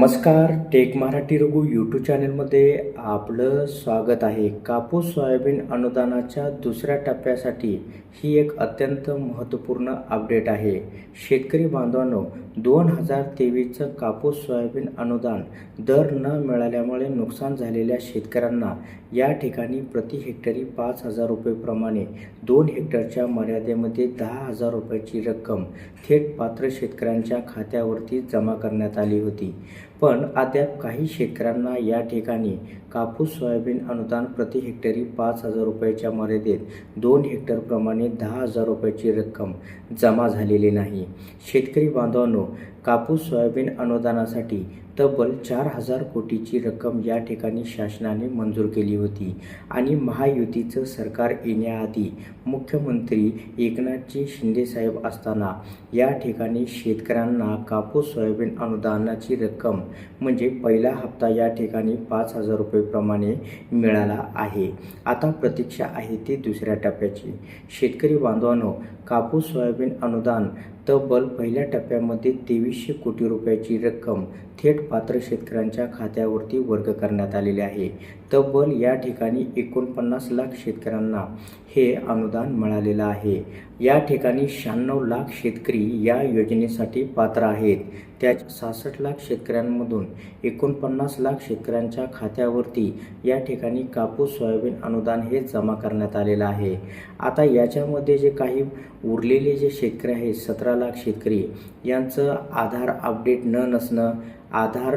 नमस्कार take Marathi Raghu YouTube चॅनलमध्ये आपलं स्वागत आहे. कापूस सोयाबीन अनुदानाच्या दुसऱ्या टप्प्यासाठी ही एक अत्यंत महत्त्वपूर्ण अपडेट आहे. शेतकरी बांधवांनो दोन हजार तेवीसचं कापूस सोयाबीन अनुदान दर न मिळाल्यामुळे नुकसान झालेल्या शेतकऱ्यांना या ठिकाणी प्रति हेक्टरी पाच हजार रुपयेप्रमाणे दोन हेक्टरच्या मर्यादेमध्ये दहा हजार रुपयाची रक्कम थेट पात्र शेतकऱ्यांच्या खात्यावरती जमा करण्यात आली होती. पण अद्याप काही शेतकऱ्यांना या ठिकाणी कापूस सोयाबीन अनुदान प्रति हेक्टरी पाच हजार रुपयाच्या मर्यादेत दोन हेक्टरप्रमाणे दहा हजार रुपयाची रक्कम जमा झालेली नाही. शेतकरी बांधवांनो कापूस सोयाबीन अनुदानासाठी तब्बल चार हजार कोटीची रक्कम या ठिकाणी शासनाने मंजूर केली होती आणि महायुतीचं सरकार येण्याआधी मुख्यमंत्री एकनाथजी शिंदेसाहेब असताना या ठिकाणी शेतकऱ्यांना कापूस सोयाबीन अनुदानाची रक्कम म्हणजे पहिला हप्ता या ठिकाणी पाच हजार रुपयेप्रमाणे मिळाला आहे. आता प्रतीक्षा आहे ती दुसऱ्या टप्प्याची. शेतकरी बांधवांनो कापूस सोयाबीन अनुदान तब्बल पहिल्या टप्प्यामध्ये तेवीसशे कोटी रुपयाची रक्कम थेट पात्र शेतकऱ्यांच्या खात्यावरती वर्ग करण्यात आलेले आहे. तब्बल या ठिकाणी एकोणपन्नास लाख शेतकऱ्यांना हे अनुदान मिळालेलं आहे. या ठिकाणी शहाण्णव लाख शेतकरी या योजनेसाठी पात्र आहेत. त्या सहासष्ट लाख शेतकऱ्यांमधून एकोणपन्नास लाख शेतकऱ्यांच्या खात्यावरती या ठिकाणी कापूस सोयाबीन अनुदान हे जमा करण्यात आलेलं आहे. आता याच्यामध्ये जे काही उरलेले जे शेतकरी आहेत सतरा लाख शेतकरी यांचं आधार अपडेट न नसणं आधार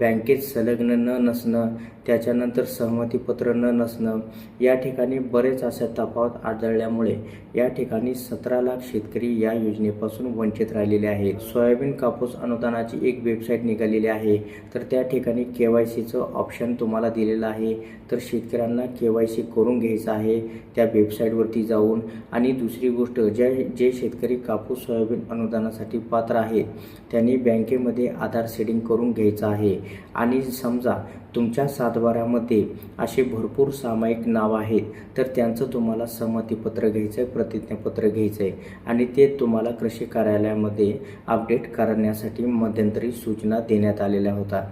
बँकेत संलग्न न नसणं त्याच्यानंतर सहमतीपत्र न नसणं या ठिकाणी बरेच असे तफावत आढळल्यामुळे या ठिकाणी सतरा लाख शेतकरी या योजनेपासून वंचित राहिलेले आहेत. सोयाबीन कापूस अनुदानाची एक वेबसाईट निघालेली आहे. तर त्या ठिकाणी के वाय सीचं ऑप्शन तुम्हाला दिलेलं आहे. तर शेतकऱ्यांना के वाय सी करून घ्यायचं आहे त्या वेबसाईटवरती जाऊन. आणि दुसरी गोष्ट ज्या जे शेतकरी कापूस सोयाबीन अनुदानासाठी पात्र आहेत त्यांनी बँकेमध्ये आधार सेटिंग करून करून घ्यायचं आहे. आणि समजा तुमच्या सातबाऱ्यामध्ये असे भरपूर सामायिक नाव आहेत तर त्यांचं तुम्हाला संमतीपत्र घ्यायचं आहे प्रतिज्ञापत्र घ्यायचं आहे आणि ते तुम्हाला कृषी कार्यालयामध्ये अपडेट करण्यासाठी मध्यंतरी सूचना देण्यात आलेल्या होत्या.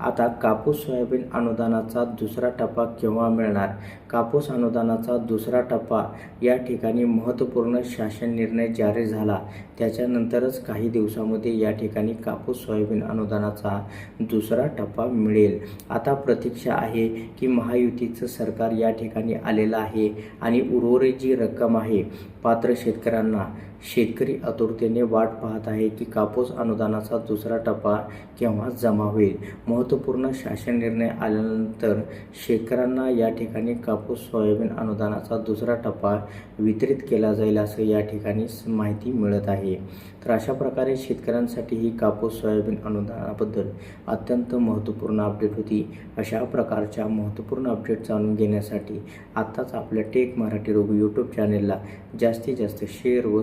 आता कापूस सोयाबीन अनुदानाचा दुसरा टप्पा केव्हा मिळणार? कापूस अनुदानाचा दुसरा टप्पा या ठिकाणी महत्त्वपूर्ण शासन निर्णय जारी झाला. त्याच्यानंतरच काही दिवसामध्ये या ठिकाणी कापूस सोयाबीन अनुदानाचा दुसरा टप्पा मिळेल. आता प्रतीक्षा आहे की महायुतीचं सरकार या ठिकाणी आलेलं आहे आणि उर्वरित जी रक्कम आहे पात्र शेतकऱ्यांना शेतकरी आतुरतेने वाट पाहत आहे की कापूस अनुदानाचा दुसरा टप्पा केव्हा जमा होईल? महत्त्वपूर्ण शासन निर्णय आल्यानंतर शेतकऱ्यांना या ठिकाणी कापूस सोयाबीन अनुदानाचा दुसरा टप्पा वितरित केला जाईल असं या ठिकाणी माहिती मिळत आहे. तर अशा प्रकारे शेतकऱ्यांसाठी ही कापूस सोयाबीन अनुदानाबद्दल अत्यंत महत्त्वपूर्ण अपडेट होती. अशा प्रकारच्या महत्त्वपूर्ण अपडेट जाणून घेण्यासाठी आत्ताच आपल्या टेक मराठी रोग यूट्यूब चॅनेलला जास्तीत जास्त शेअर व